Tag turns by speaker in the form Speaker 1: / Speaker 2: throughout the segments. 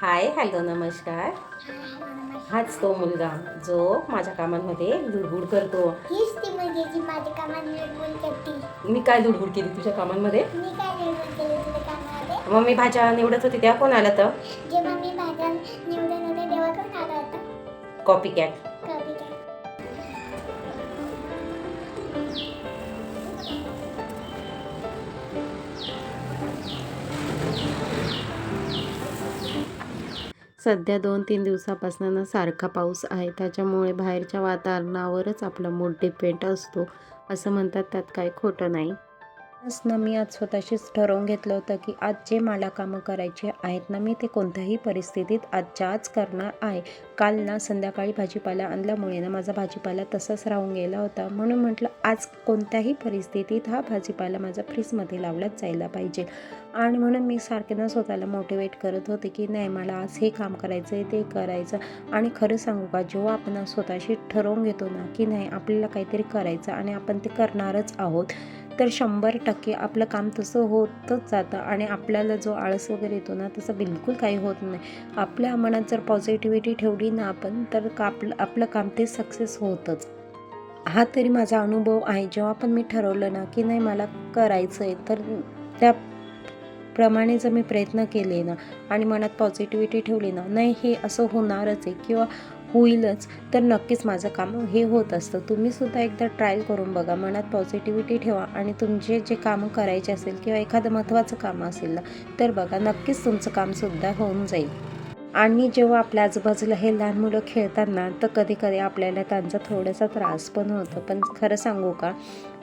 Speaker 1: Hi hello
Speaker 2: नमस्कार. हाच तो मुलगा जो माझ्या कामांमध्ये लुडबुड करतो. मी काय लुडबुड केली तुझ्या कामांमध्ये? मग मी भाज्या निवडत होती तेव्हा कोण आलं तर कॉपी कॅट सध्या दोन तीन दिवसापासून ना सारखा पाऊस आहे. त्याच्यामुळे बाहेरच्या वातावरणावरच आपला मूड डिपेंड असतो. असं म्हणतात त्यात काही खोटं नाही. आज ना मी आज स्वतःशीच ठरवून घेतलं होतं की आज जे मला कामं करायचे आहेत ना मी ते कोणत्याही परिस्थितीत आजच्या आज करणार आहे. काल ना संध्याकाळी भाजीपाला आणल्यामुळे ना माझा भाजीपाला तसाच राहून गेला होता. म्हणून म्हटलं आज कोणत्याही परिस्थितीत हा भाजीपाला माझा फ्रीजमध्ये लावलाच जायला पाहिजे. आणि म्हणून मी सारखे ना स्वतःला मोटिवेट करत होते की नाही मला आज हे काम करायचं आहे ते करायचं. आणि खरं सांगू का जेव्हा आपण स्वतःशी ठरवून घेतो ना की नाही आपल्याला काहीतरी करायचं आणि आपण ते करणारच आहोत तर शंभर टक्के आपलं काम तसं होतच जातं आणि आपल्याला जो आळस वगैरे येतो ना तसं बिलकुल काही होत नाही. आपल्या मनात जर पॉझिटिव्हिटी ठेवली ना आपण तर का आपलं आपलं काम ते सक्सेस होतच. हा तरी माझा अनुभव आहे. जेव्हा पण मी ठरवलं ना की नाही मला करायचं आहे तर त्या प्रमाणे जर मी प्रयत्न केले ना आणि मनात पॉझिटिव्हिटी ठेवली ना नाही हे असं होणारच आहे. किंवा होईलच. तर नक्कीच माझं काम हे होत असतं. तुम्हीसुद्धा एकदा ट्रायल करून बघा. मनात पॉझिटिव्हिटी ठेवा आणि तुमचे जे कामं करायचे असेल किंवा एखादं महत्त्वाचं काम असेल ना तर बघा नक्कीच तुमचं कामसुद्धा होऊन जाईल. आणि जेव्हा आपल्या आजूबाजूला हे लहान मुलं खेळतात ना तर कधी कधी आपल्याला त्यांचा थोडासा त्रास पण होतो. पण खरं सांगू का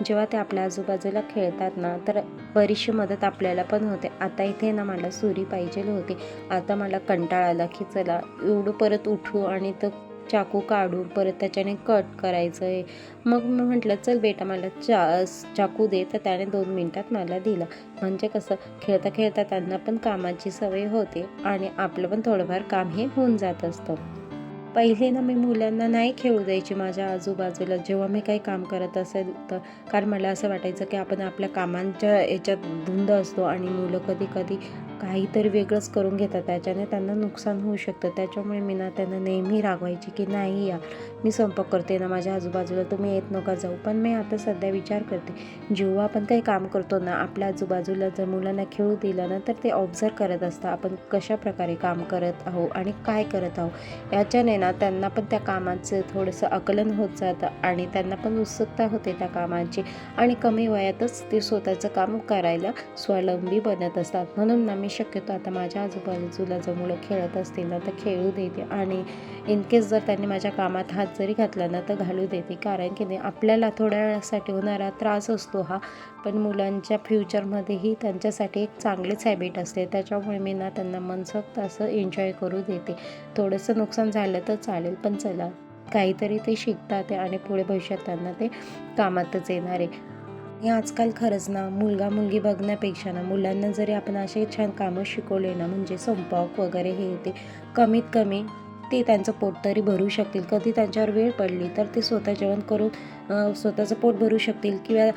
Speaker 2: जेव्हा ते आपल्या आजूबाजूला खेळतात ना तर बरीचशी मदत आपल्याला पण होते. आता इथे ना मला सुरी पाहिजे होती. आता मला कंटाळा आला की चला एवढं परत उठू आणि तर चाकू काढू परत त्याच्याने कट करायचं आहे मग मी म्हटलं चल बेटा मला चा चाकू दे. तर त्याने दोन मिनटात मला दिला. म्हणजे कसं खेळता खेळता त्यांना पण कामाची सवय होते आणि आपलं पण थोडंफार काम हे होऊन जात असतं. पहिले ना मी मुलांना नाही खेळू द्यायची माझ्या आजूबाजूला. जेव्हा मी काही काम करत असेल तर कारण मला असं वाटायचं की आपण आपल्या कामांच्या याच्यात धुंद असतो आणि मुलं कधी कधी काहीतरी वेगळंच करून घेतात त्याच्याने त्यांना नुकसान होऊ शकतं. त्याच्यामुळे मी ना त्यांना नेहमी रागवायची की नाही या मी स्वयंपाक करते ना माझ्या आजूबाजूला तुम्ही येत नका जाऊ. पण मी आता सध्या विचार करते जेव्हा आपण काही काम करतो ना आपल्या आजूबाजूला जर मुलांना खेळू दिलं ना तर ते ऑब्झर्व करत असतं आपण कशा प्रकारे काम करत आहो आणि काय करत आहो याच्याने ना त्यांना पण त्या कामाचं थोडंसं आकलन होत जातं आणि त्यांना पण उत्सुकता होते त्या कामाची आणि कमी वयातच ते स्वतःचं काम करायला स्वावलंबी बनत असतात. म्हणून ना मी शक्यतो आता माझ्या आजूबाजूला जर मुलं खेळत असतील ना तर खेळू देते. आणि इन केस जर त्यांनी माझ्या कामात हात जरी घातला ना तर घालू देते. कारण की नाही आपल्याला थोड्या वेळासाठी होणारा त्रास असतो हा. पण मुलांच्या फ्युचरमध्येही त्यांच्यासाठी एक चांगलीच हॅबिट असते. त्याच्यामुळे मी ना त्यांना मनसोक्त असं एन्जॉय करू देते. थोडंसं नुकसान झालं तर चालेल पण चला. काहीतरी ते शिकतात आणि पुढे भविष्यात त्यांना ते कामातच येणार आहे. आणि आजकाल खरंच ना मुलगा मुलगी बघण्यापेक्षा ना मुलांना जरी आपण असे छान कामं शिकवले ना म्हणजे स्वयंपाक वगैरे हे ते कमीत कमी ते त्यांचं पोट तरी भरू शकतील. कधी त्यांच्यावर वेळ पडली तर ते स्वतः जेवण करून स्वतःचं पोट भरू शकतील. किंवा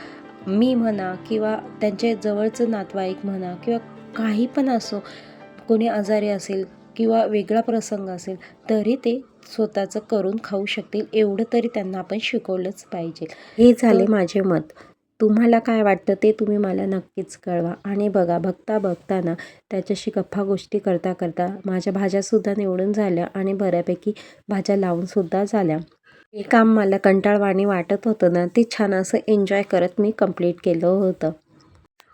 Speaker 2: मी म्हणा किंवा त्यांचे जवळचं नातवाईक म्हणा किंवा काही पण असो कोणी आजारी असेल किंवा वेगळा प्रसंग असेल तरी ते स्वतःचं करून खाऊ शकतील. एवढं तरी त्यांना आपण शिकवलंच पाहिजे. हे झाले माझे मत. तुम्हाला काय वाटतं ते तुम्ही मला नक्कीच कळवा. आणि बघा बघता बघताना त्याच्याशी गप्पा गोष्टी करता करता माझ्या भाज्यासुद्धा निवडून झाल्या आणि बऱ्यापैकी भाज्या लावूनसुद्धा झाल्या. हे काम मला कंटाळवाणी वाटत होतं ना ते छान असं एन्जॉय करत मी कंप्लीट केलं होतं.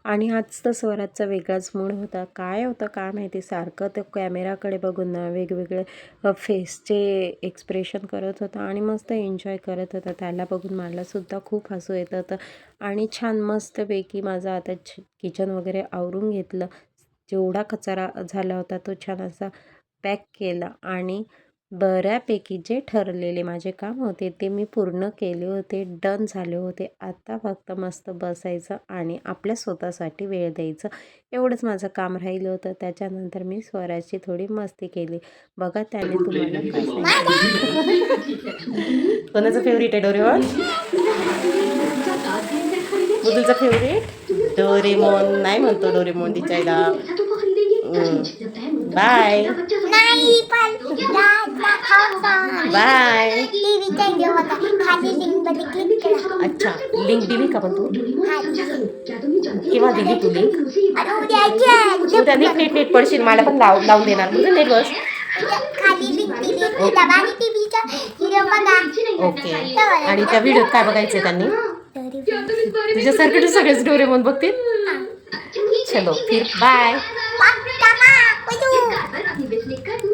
Speaker 2: आणि हाच तर स्वराजचा वेगळाच मूड होता. काय होतं काय माहिती? सारखं तो कॅमेराकडे बघून ना वेगवेगळे फेसचे एक्सप्रेशन करत होता आणि मस्त एन्जॉय करत होता. त्याला बघून मलासुद्धा खूप हसू येत होतं. आणि छान मस्तपैकी माझं आता छ किचन वगैरे आवरून घेतलं. जेवढा कचरा झाला होता तो छान असा पॅक केला आणि बऱ्यापैकी जे ठरलेले माझे काम होते ते मी पूर्ण केले होते डन झाले होते. आता फक्त मस्त बसायचं आणि आपल्या स्वतःसाठी वेळ द्यायचं. एवढंच माझं काम राहिलं होतं. त्याच्यानंतर मी स्वराची थोडी मस्ती केली. बघा त्याने तुम्हाला कोणाचं फेवरेट आहे डोरेमॉन? बुदूचा favourite Doraemon. नाही म्हणतो डोरेमॉन तिच्याला
Speaker 1: बाय
Speaker 3: नाही पण
Speaker 1: बाय
Speaker 3: टीव्हीचा व्हिडिओ बघा खाली लिंकमध्ये क्लिक करा
Speaker 1: अच्छा लिंक दिली का पण तू. केव्हा दिली तू लिंक
Speaker 3: आणि उद्याची आहे.
Speaker 1: उद्या नीट नीट नीट पडशील मला पण लाव लावून देणार. म्हणजे नीट बस.
Speaker 3: उद्या खाली लिंक दिली ती दबा आणि टीव्हीचा व्हिडिओ बघा
Speaker 1: ओके आणि त्या व्हिडिओत काय बघायचं त्यांनी? तुझ्यासारखे तर सगळेच डोरेमोन बघतील. चलो फिर. Bye
Speaker 3: kayo!